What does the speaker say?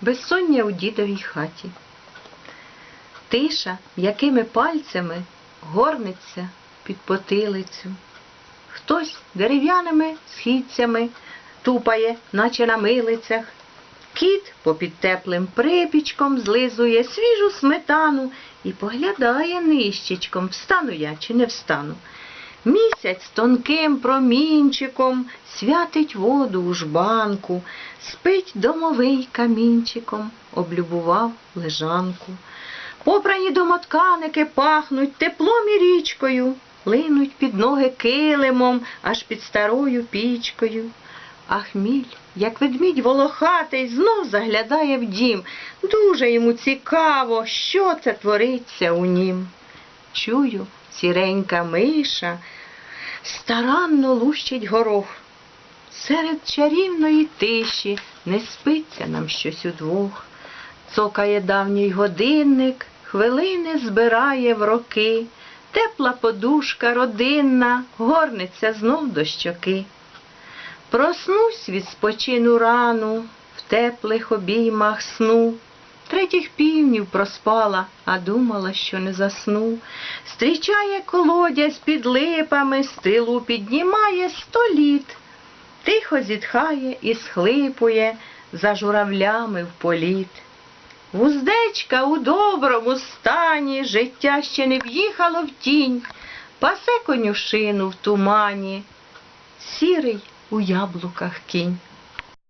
Безсоння у дідовій хаті. Тиша м'якими пальцями горниться під потилицю. Хтось дерев'яними східцями тупає, наче на милицях. Кіт попід теплим припічком злизує свіжу сметану і поглядає нищечком, встану я чи не встану. Місяць тонким промінчиком святить воду у жбанку, спить домовий камінчиком, облюбував лежанку. Попрані домотканики пахнуть теплом і річкою, линуть під ноги килимом, аж під старою пічкою. А хміль, як ведмідь волохатий, знов заглядає в дім. Дуже йому цікаво, що це твориться у нім. Чую, сіренька миша старанно лущить горох. Серед чарівної тиші не спиться нам щось удвох. Цокає давній годинник, хвилини збирає в роки. Тепла подушка родинна горниться знов до щоки. Проснусь від спочину рану в теплих обіймах сну. Третіх півнів проспала, а думала, що не засну. Стрічає колодязь під липами, стрілу піднімає сто літ. Тихо зітхає і схлипує за журавлями в політ. Вуздечка у доброму стані, життя ще не в'їхало в тінь, пасе конюшину в тумані, сірий у яблуках кінь.